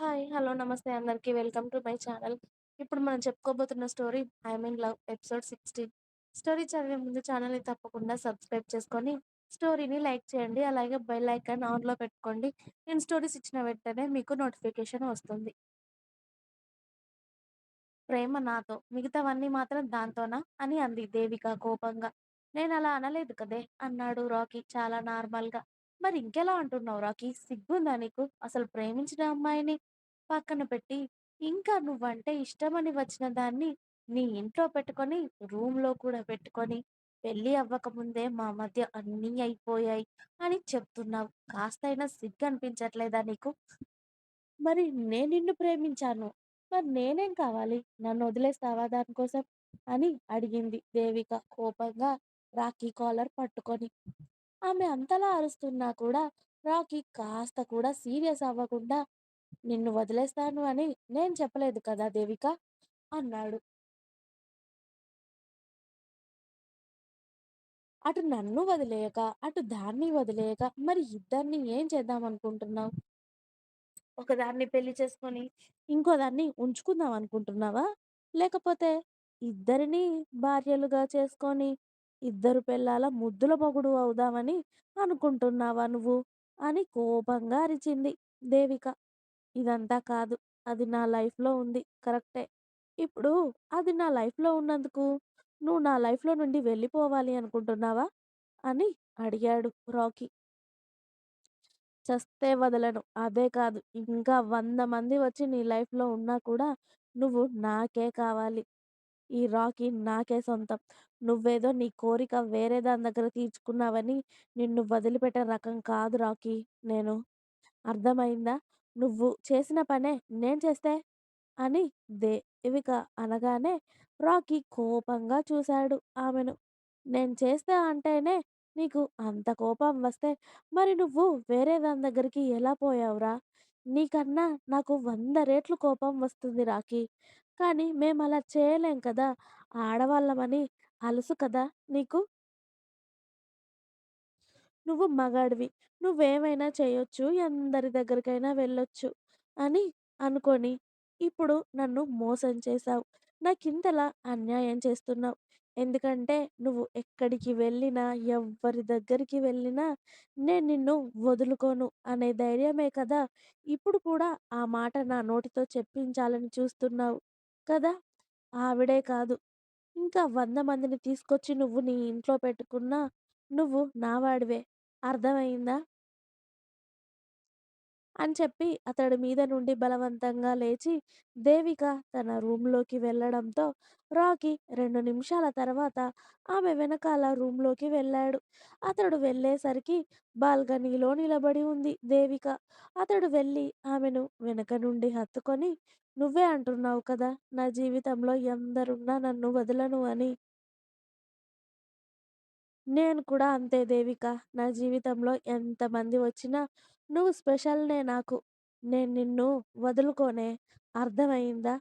Hi. Hello. నమస్తే అందరికీ welcome to my channel. ఇప్పుడు మనం చెప్పుకోబోతున్న story I mean love' episode 16. Story చదివే ముందు ఛానల్‌ని తప్పకుండా సబ్స్క్రైబ్ చేసుకొని, స్టోరీని లైక్ చేయండి. అలాగే బెల్ ఐకాన్ ఆన్‌లో పెట్టుకోండి. నేను స్టోరీస్ ఇచ్చిన వెంటనే మీకు నోటిఫికేషన్ వస్తుంది. ప్రేమ నాతో, మిగతావన్నీ మాత్రం దాంతోనా? అని అంది దేవిక కోపంగా. నేను అలా అనలేదు కదే! అన్నాడు రాకీ చాలా నార్మల్‌గా. మరి ఇంకెలా అంటున్నావు రాకీ? సిగ్గుందా నీకు? అసలు ప్రేమించిన అమ్మాయిని పక్కన పెట్టి, ఇంకా నువ్వంటే ఇష్టమని వచ్చిన దాన్ని నీ ఇంట్లో పెట్టుకొని, రూమ్‌లో కూడా పెట్టుకొని, పెళ్ళి అవ్వకముందే మా మధ్య అన్నీ అయిపోయాయి అని చెప్తున్నావు. కాస్తైనా సిగ్గనిపించట్లేదా నీకు? మరి నేను నిన్ను ప్రేమించాను. మరి నేనేం కావాలి? నన్ను వదిలేస్తావా దాని కోసం? అని అడిగింది దేవిక కోపంగా రాఖీ కాలర్ పట్టుకొని. ఆమె అంతలా అరుస్తున్నా కూడా రాఖీ కాస్త కూడా సీరియస్ అవ్వకుండా నిన్ను వదిలేస్తాను అని నేను చెప్పలేదు కదా దేవిక అన్నాడు. అటు నన్ను వదిలేయక, అటు దాన్ని వదిలేయక మరి ఇద్దరిని ఏం చేద్దామనుకుంటున్నావు? ఒకదాన్ని పెళ్ళి చేసుకొని, ఇంకోదాన్ని ఉంచుకుందాం అనుకుంటున్నావా? లేకపోతే ఇద్దరిని భార్యలుగా చేసుకొని, ఇద్దరు పెళ్ళాల ముద్దుల మొగుడు అవుదామని అనుకుంటున్నావా నువ్వు? అని కోపంగా అరిచింది దేవిక. ఇదంతా కాదు. అది నా లైఫ్‌లో ఉంది. కరెక్టే. ఇప్పుడు అది నా లైఫ్‌లో ఉన్నందుకు నువ్వు నా లైఫ్‌లో నుండి వెళ్ళిపోవాలి అనుకుంటున్నావా? అని అడిగాడు రాకీ. చస్తే వదలను. అదే కాదు ఇంకా 100 మంది వచ్చి నీ లైఫ్‌లో ఉన్నా కూడా నువ్వు నాకే కావాలి. ఈ రాకీ నాకే సొంతం. నువ్వేదో నీ కోరిక వేరే దాని దగ్గర తీర్చుకున్నావని నిన్ను వదిలిపెట్టే రకం కాదు రాకీ నేను. అర్థమైందా? నువ్వు చేసిన పనే నేను చేస్తే? అని దేవిక అనగానే రాకీ కోపంగా చూశాడు ఆమెను. నేను చేస్తా అంటేనే నీకు అంత కోపం వస్తే మరి నువ్వు వేరే దాని దగ్గరికి ఎలా పోయావురా? నీకన్నా నాకు వంద రెట్లు కోపం వస్తుంది రాకీ. కానీ మేమలా చేయలేం కదా! ఆడవాళ్ళమని అలుసు కదా నీకు? నువ్వు మగాడివి. నువ్వేమైనా చేయొచ్చు. అందరి దగ్గరికైనా వెళ్ళొచ్చు అని అనుకొని ఇప్పుడు నన్ను మోసం చేశావు. నాకింతలా అన్యాయం చేస్తున్నావు. ఎందుకంటే నువ్వు ఎక్కడికి వెళ్ళినా, ఎవరి దగ్గరికి వెళ్ళినా నేను నిన్ను వదులుకోను అనే ధైర్యమే కదా! ఇప్పుడు కూడా ఆ మాట నా నోటితో చెప్పించాలని చూస్తున్నావు కదా! ఆవిడే కాదు. ఇంకా వంద మందిని తీసుకొచ్చి నువ్వు నీ ఇంట్లో పెట్టుకున్నా నువ్వు నా వాడివే. అర్థమయిందా? అని చెప్పి అతడి మీద నుండి బలవంతంగా లేచి దేవిక తన రూమ్‌లోకి వెళ్ళడంతో రాకీ 2 నిమిషాల తర్వాత ఆమె వెనకాల రూమ్‌లోకి వెళ్ళాడు. అతడు వెళ్ళేసరికి బాల్కనీలో నిలబడి ఉంది దేవిక. అతడు వెళ్ళి ఆమెను వెనక నుండి హత్తుకొని నువ్వే అంటున్నావు కదా! నా జీవితంలో ఎందరున్నా నన్ను వదలను అని. నేను కూడా అంతే దేవిక. నా జీవితంలో ఎంతమంది వచ్చినా నువ్వు స్పెషల్‌నే నాకు. నేను నిన్ను వదులుకోనే. అర్థమయిందా?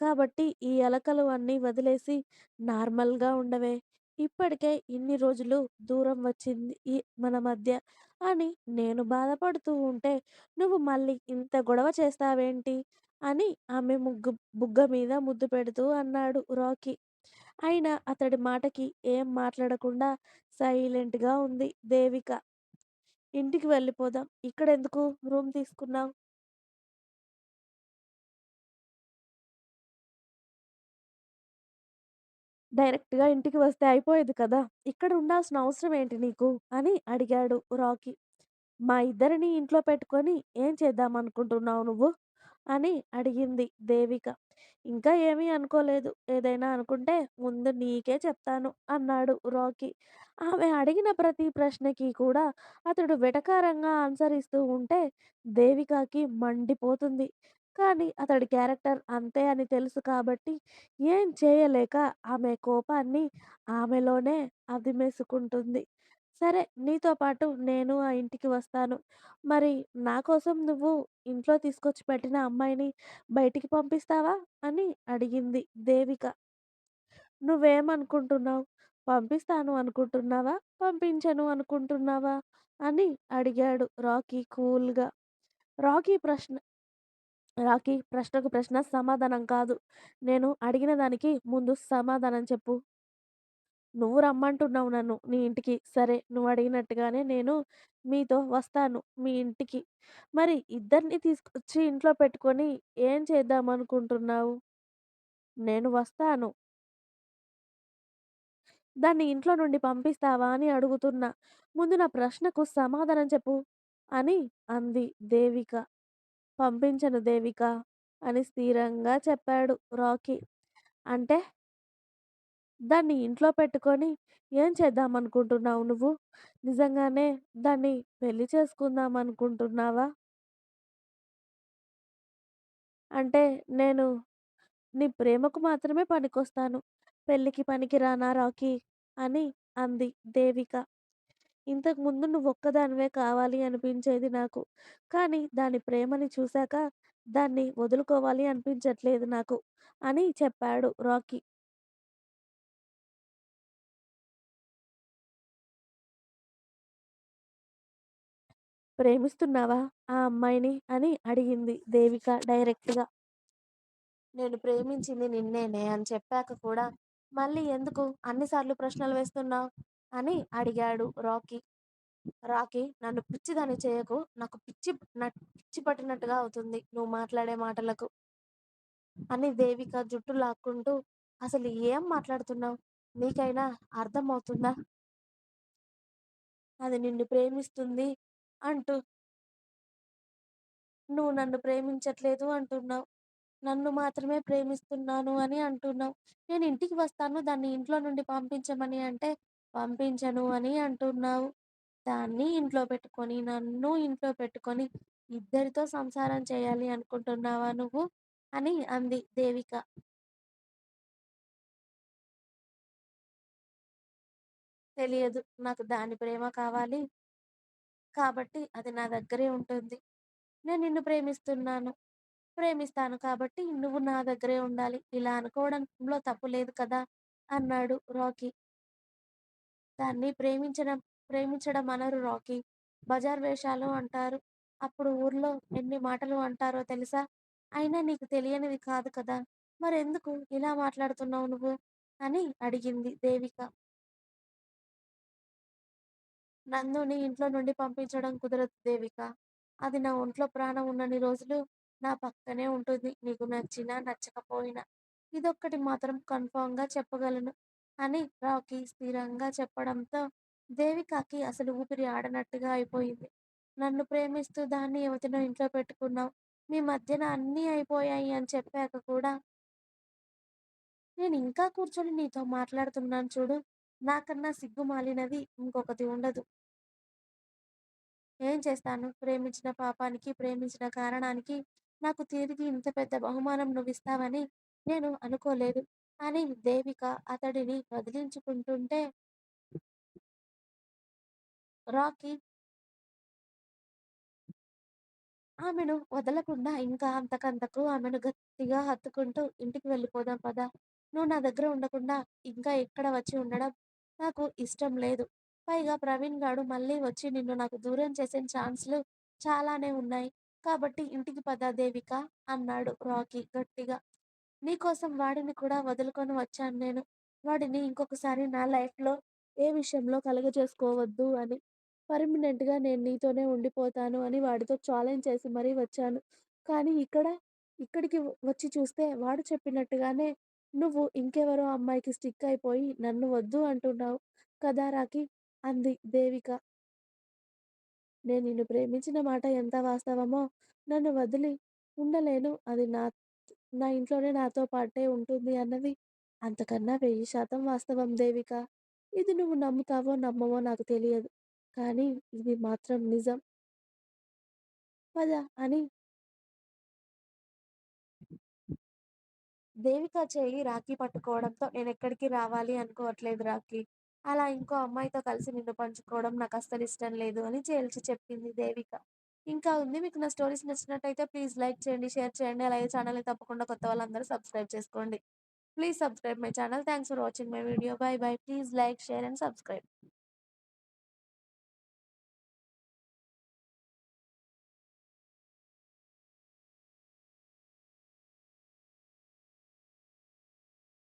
కాబట్టి ఈ ఎలకలు అన్నీ వదిలేసి నార్మల్‌గా ఉండవే. ఇప్పటికే ఇన్ని రోజులు దూరం వచ్చింది ఈ మన మధ్య అని నేను బాధపడుతూ ఉంటే నువ్వు మళ్ళీ ఇంత గొడవ చేస్తావేంటి? అని ఆమె ముగ్గు బుగ్గ మీద ముద్దు పెడుతూ అన్నాడు రాకీ. అయినా అతడి మాటకి ఏం మాట్లాడకుండా సైలెంట్‌గా ఉంది దేవిక. ఇంటికి వెళ్ళిపోదాం. ఇక్కడ ఎందుకు రూమ్ తీసుకున్నావు? డైరెక్ట్‌గా ఇంటికి వస్తే అయిపోయేది కదా! ఇక్కడ ఉండాల్సిన అవసరం ఏంటి నీకు? అని అడిగాడు రాకీ. మా ఇద్దరిని ఇంట్లో పెట్టుకొని ఏం చేద్దామనుకుంటున్నావు నువ్వు? అని అడిగింది దేవిక. ఇంకా ఏమీ అనుకోలేదు. ఏదైనా అనుకుంటే ముందు నీకే చెప్తాను అన్నాడు రాకీ. ఆమె అడిగిన ప్రతి ప్రశ్నకి కూడా అతడు వెటకారంగా ఆన్సర్ ఇస్తూ ఉంటే దేవికకి మండిపోతుంది. కానీ అతడి క్యారెక్టర్ అంతే అని తెలుసు కాబట్టి ఏం చేయలేక ఆమె కోపాన్ని ఆమెలోనే అదిమేసుకుంటుంది. సరే నీతో పాటు నేను ఆ ఇంటికి వస్తాను. మరి నా కోసం నువ్వు ఇంట్లో తీసుకొచ్చి పెట్టిన అమ్మాయిని బయటికి పంపిస్తావా? అని అడిగింది దేవిక. నువ్వేమనుకుంటున్నావు? పంపిస్తాను అనుకుంటున్నావా? పంపించను అనుకుంటున్నావా? అని అడిగాడు రాకీ కూల్‌గా. రాకీ ప్రశ్న రాకీ ప్రశ్నకు ప్రశ్న సమాధానం కాదు. నేను అడిగిన దానికి ముందు సమాధానం చెప్పు. నువ్వు రమ్మంటున్నావు నన్ను నీ ఇంటికి. సరే నువ్వు అడిగినట్టుగానే నేను మీతో వస్తాను మీ ఇంటికి. మరి ఇద్దరిని తీసుకొచ్చి ఇంట్లో పెట్టుకొని ఏం చేద్దామనుకుంటున్నావు? నేను వస్తాను. దాన్ని ఇంట్లో నుండి పంపిస్తావా అని అడుగుతున్నా. ముందు నా ప్రశ్నకు సమాధానం చెప్పు అని అంది దేవిక. పంపించను దేవిక అని స్థిరంగా చెప్పాడు రాకీ. అంటే? దాన్ని ఇంట్లో పెట్టుకొని ఏం చేద్దామనుకుంటున్నావు నువ్వు? నిజంగానే దాన్ని పెళ్ళి చేసుకుందామనుకుంటున్నావా? అంటే నేను నీ ప్రేమకు మాత్రమే పనికొస్తాను. పెళ్ళికి పనికిరానా రాకీ? అని అంది దేవిక. ఇంతకుముందు నువ్వు నువ్వొక్కదానివే కావాలి అనిపించేది నాకు. కానీ దాని ప్రేమని చూశాక దాన్ని వదులుకోవాలి అనిపించట్లేదు నాకు అని చెప్పాడు రాకీ. ప్రేమిస్తున్నావా ఆ అమ్మాయిని? అని అడిగింది దేవిక డైరెక్ట్‌గా. నేను ప్రేమించింది నిన్నేనే అని చెప్పాక కూడా మళ్ళీ ఎందుకు అన్ని సార్లు ప్రశ్నలు వేస్తున్నావు? అని అడిగాడు రాకీ. రాకీ నన్ను పిచ్చిదాన్ని చేయకు. నాకు పిచ్చి నట్ పిచ్చి పట్టినట్టుగా అవుతుంది నువ్వు మాట్లాడే మాటలకు. అని దేవిక జుట్టు లాక్కుంటూ అసలు ఏం మాట్లాడుతున్నావు? నీకైనా అర్థమవుతుందా? అది నిన్ను ప్రేమిస్తుంది అంటూ నువ్వు నన్ను ప్రేమించట్లేదు అంటున్నావు. నన్ను మాత్రమే ప్రేమిస్తున్నాను అని అంటున్నావు. నేను ఇంటికి వస్తాను దాన్ని ఇంట్లో నుండి పంపించమని అంటే పంపించను అని అంటున్నావు. దాన్ని ఇంట్లో పెట్టుకొని, నన్ను ఇంట్లో పెట్టుకొని ఇద్దరితో సంసారం చేయాలి అనుకుంటున్నావా నువ్వు? అని అంది దేవిక. తెలియదు. నాకు దాని ప్రేమ కావాలి. కాబట్టి అది నా దగ్గరే ఉంటుంది. నేను నిన్ను ప్రేమిస్తున్నాను. ప్రేమిస్తాను కాబట్టి నువ్వు నా దగ్గరే ఉండాలి. ఇలా అనుకోవడంలో తప్పు లేదు కదా! అన్నాడు రాకీ. దాన్ని ప్రేమించడం ప్రేమించడం అనరు రాకీ. బజార్ వేషాలు అంటారు. అప్పుడు ఊర్లో ఎన్ని మాటలు అంటారో తెలుసా? అయినా నీకు తెలియనిది కాదు కదా! మరెందుకు ఇలా మాట్లాడుతున్నావు నువ్వు? అని అడిగింది దేవిక. నందుని ఇంట్లో నుండి పంపించడం కుదరదు దేవిక. అది నా ఒంట్లో ప్రాణం ఉన్నన్ని రోజులు నా పక్కనే ఉంటుంది. నీకు నచ్చినా, నచ్చకపోయినా. ఇదొక్కటి మాత్రం కన్ఫామ్గా చెప్పగలను అని రాకీ స్థిరంగా చెప్పడంతో దేవికకి అసలు ఊపిరి ఆడనట్టుగా అయిపోయింది. నన్ను ప్రేమిస్తూ దాన్ని యువతినో ఇంట్లో పెట్టుకున్నావు. మీ మధ్యన అన్నీ అయిపోయాయి అని చెప్పాక కూడా నేను ఇంకా కూర్చొని నీతో మాట్లాడుతున్నాను చూడు. నాకన్నా సిగ్గుమాలినది ఇంకొకటి ఉండదు. ఏం చేస్తాను? ప్రేమించిన పాపానికి, ప్రేమించిన కారణానికి నాకు తిరిగి ఇంత పెద్ద బహుమానం నువ్వు ఇస్తావని నేను అనుకోలేదు అని దేవిక అతడిని వదిలించుకుంటుంటే రాకీ ఆమెను వదలకుండా ఇంకా అంతకంతకు ఆమెను గట్టిగా హత్తుకుంటూ ఇంటికి వెళ్ళిపోదాం పదా నువ్వు నా దగ్గర ఉండకుండా ఇంకా ఇక్కడ వచ్చి ఉండడం నాకు ఇష్టం లేదు. పైగా ప్రవీణ్ గాడు మళ్ళీ వచ్చి నిన్ను నాకు దూరం చేసే ఛాన్స్‌లు చాలానే ఉన్నాయి. కాబట్టి ఇంటికి పద దేవిక అన్నాడు రాకీ గట్టిగా. నీకోసం వాడిని కూడా వదులుకొని వచ్చాను నేను. వాడిని ఇంకొకసారి నా లైఫ్‌లో ఏ విషయంలో కలుగజేసుకోవద్దు అని. పర్మనెంట్‌గా నేను నీతోనే ఉండిపోతాను అని వాడితో ఛాలెంజ్ చేసి మరీ వచ్చాను. కానీ ఇక్కడ, ఇక్కడికి వచ్చి చూస్తే వాడు చెప్పినట్టుగానే నువ్వు ఇంకెవరో అమ్మాయికి స్టిక్ అయిపోయి నన్ను వద్దు అంటున్నావు కదా రాకి అంది దేవిక. నేను నిన్ను ప్రేమించిన మాట ఎంత వాస్తవమో నన్ను వదిలి ఉండలేను. అది నా నా ఇంట్లోనే నాతో పాటే ఉంటుంది అన్నది అంతకన్నా వెయ్యి శాతం వాస్తవం దేవిక. ఇది నువ్వు నమ్ముతావో, నమ్మవో నాకు తెలియదు. కానీ ఇది మాత్రం నిజం. పద అని దేవిక చెయ్యి రాఖీ పట్టుకోవడంతో నేనెక్కడికి రావాలి అనుకోవట్లేదు రాఖీ అలా ఇంకో అమ్మాయితో కలిసి నిన్ను పంచుకోవడం నాకు అస్సలు ఇష్టం లేదు అని తేల్చి చెప్పింది దేవిక. ఇంకా ఉంది. మీకు నా స్టోరీస్ నచ్చినట్టయితే ప్లీజ్ లైక్ చేయండి, షేర్ చేయండి. అలాగే ఛానల్‌ని తప్పకుండా కొత్త వాళ్ళందరూ సబ్స్క్రైబ్ చేసుకోండి. Please subscribe my channel. Thanks for watching my video. Bye bye. Please like, share and subscribe.